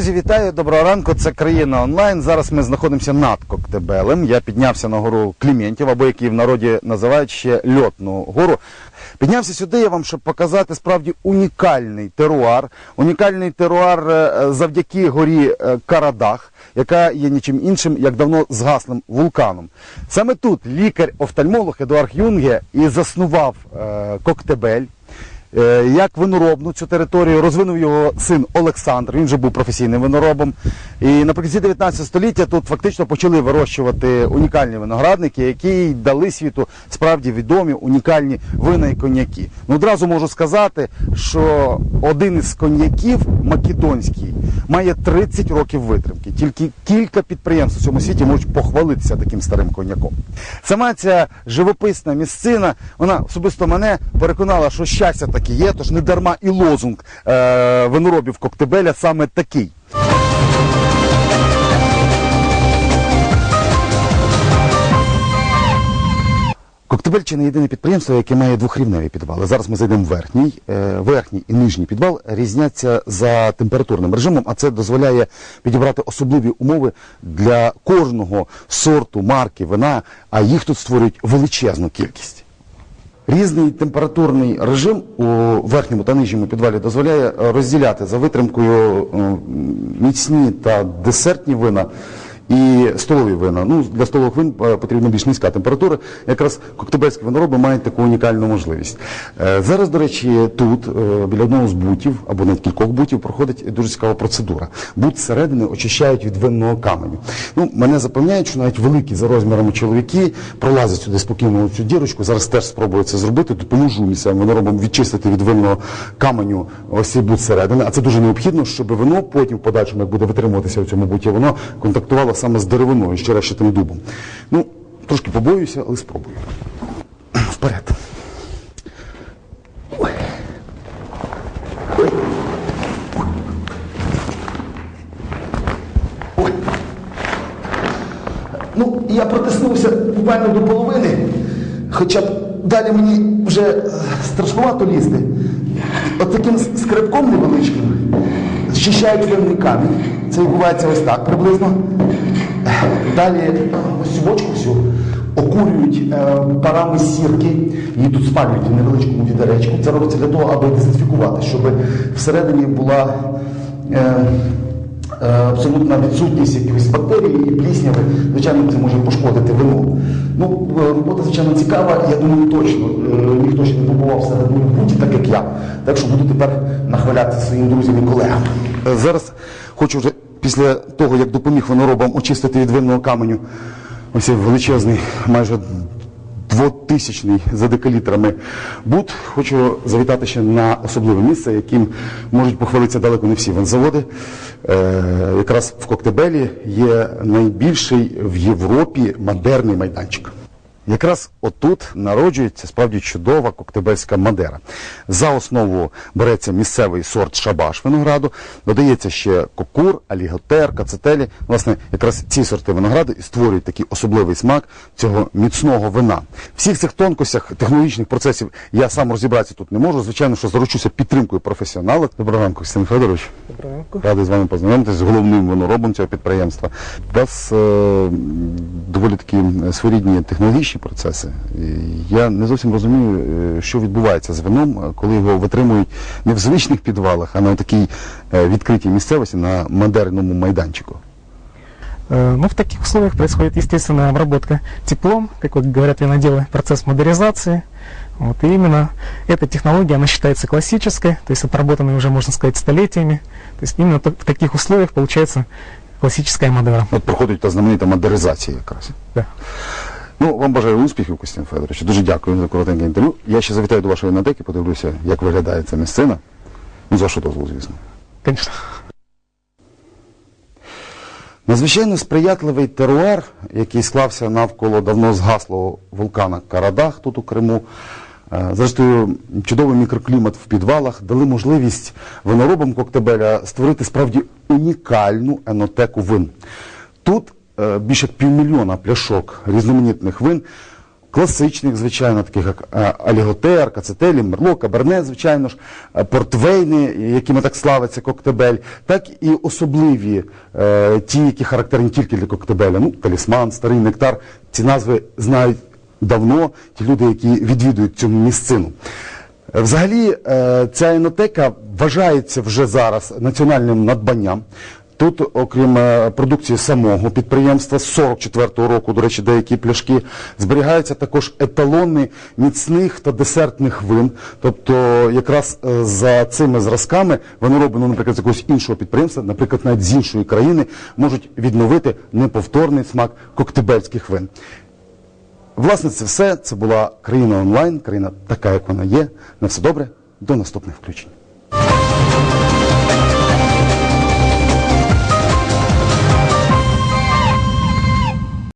Друзі, вітаю, доброго ранку. Це країна онлайн. Зараз ми знаходимося над Коктебелем. Я піднявся на гору Кліментів, або як її в народі називають ще льотну гору. Піднявся сюди я вам, щоб показати справді унікальний теруар. Унікальний теруар е, завдяки горі е, Карадах, яка є нічим іншим, як давно згаслим вулканом. Саме тут лікар-офтальмолог Едуард Юнге і заснував е, Коктебель. Е, Як виноробну цю територію розвинув його син Олександр. Він вже був професійним виноробом. І наприкінці 19 століття тут фактично почали вирощувати унікальні виноградники, які дали світу справді відомі унікальні вина і коньяки. Ну одразу можу сказати, що один із коньяків македонський має 30 років витримки. Тільки кілька підприємств у цьому світі можуть похвалитися таким старим коньяком. Сама ця живописна місцина, вона особисто мене переконала, що щастя таке є, тож не дарма і лозунг е- виноробів Коктебеля саме такий. Коктебель єдине підприємство, яке має двохрівневі підвали. Зараз ми зайдемо в верхній. Е, Верхній і нижній підвал різняться за температурним режимом, а це дозволяє підібрати особливі умови для кожного сорту марки вина, а їх тут створюють величезну кількість. Різний температурний режим у верхньому та нижньому підвалі дозволяє розділяти за витримкою е, міцні та десертні вина і столові вина. Ну, для столових вин е, потрібна більш низька температура. Якраз коктебельські винороби мають таку унікальну можливість. Е, Зараз, до речі, тут, е, біля одного з бутів, або навіть кількох бутів, проходить дуже цікава процедура. Бут зсередини очищають від винного каменю. Ну, мене запевняють, що навіть великі за розмірами чоловіки пролазять сюди спокійно у цю дірочку. Зараз теж спробую це зробити. Допоможу місцевим виноробам відчистити від винного каменю ось цей бут зсередини. А це дуже необхідно, щоб вино потім в подальшому, як буде витримуватися у цьому буті, воно контактувало саме з деревиною, ще решетим дубом. Ну, трошки побоюся, але спробую. Вперед. Ну, я протиснувся буквально до половини, хоча б далі мені вже е, страшнувато лізти. От таким с- скребком невеличким зчищають винний камінь. Це відбувається ось так приблизно. Далі ось цю бочку всю окурюють е, парами сірки, її тут спалюють в невеличкому відеречку. Це робиться для того, аби дезінфікувати, щоб всередині була. Е, абсолютна відсутність якихось бактерій і плісняви, звичайно, це може пошкодити вино. Ну, е, робота, звичайно, цікава, я думаю, точно. е, Ніхто ще не побував всередині в буті, так як я. Так що буду тепер нахвалятися своїм друзям і колегам. Е, Зараз хочу вже після того, як допоміг виноробам очистити від винного каменю, ось величезний, майже двотисячний за декалітрами бут. Хочу завітати ще на особливе місце, яким можуть похвалитися далеко не всі винзаводи. Е, якраз в Коктебелі є найбільший в Європі модерний майданчик. Якраз отут народжується справді чудова коктебельська мадера. За основу береться місцевий сорт шабаш винограду, додається ще кокур, аліготер, кацетелі. Власне, якраз ці сорти винограду і створюють такий особливий смак цього міцного вина. Всіх цих тонкостях технологічних процесів я сам розібратися тут не можу. Звичайно, що заручуся підтримкою професіонала. Доброго ранку, Костянтин Федорович. Доброго ранку. Радий з вами познайомитися з головним виноробом цього підприємства. У вас е, доволі такі е, своєрідні технологічні процеси. І я не зовсім розумію, е, що відбувається з вином, е, коли його витримують не в звичних підвалах, а на такій е, відкритій місцевості на модерному майданчику. Э, Ну, в таких условиях происходит естественная обработка теплом, как вот говорят виноделы, процесс модернизации. Вот, и именно эта технология, она считается классической, то есть отработанной уже, можно сказать, столетиями. То есть именно так- в таких условиях получается классическая Мадера. От проходить та знаменита модернізація якраз. Да. Ну, вам бажаю успіхів, Костянтин Федорович. Дуже дякую за коротеньке інтерв'ю. Я ще завітаю до вашої надеки, подивлюся, як виглядає ця місцина. Ну, за що дозволу, звісно. Конечно. Надзвичайно сприятливий теруар, який склався навколо давно згаслого вулкана Карадах тут у Криму. Е, Зрештою, чудовий мікроклімат в підвалах дали можливість виноробам Коктебеля створити справді унікальну енотеку вин. Тут більше як півмільйона пляшок різноманітних вин класичних, звичайно, таких як е, Аліготер, Кацетелі, Мерло, Каберне, звичайно ж, е, портвейни, якими так славиться коктебель, так і особливі, е, ті, які характерні тільки для коктебеля. Ну, талісман, старий нектар. Ці назви знають давно ті люди, які відвідують цю місцину. Е, Взагалі, е, ця енотека вважається вже зараз національним надбанням. Тут, окрім е, продукції самого підприємства, з 44-го року, до речі, деякі пляшки, зберігаються також еталони міцних та десертних вин. Тобто, якраз е, за цими зразками виноробленого, наприклад, з якогось іншого підприємства, наприклад, навіть з іншої країни, можуть відновити неповторний смак коктебельських вин. Власне, це все. Це була країна онлайн, країна така, як вона є. На все добре, до наступних включень.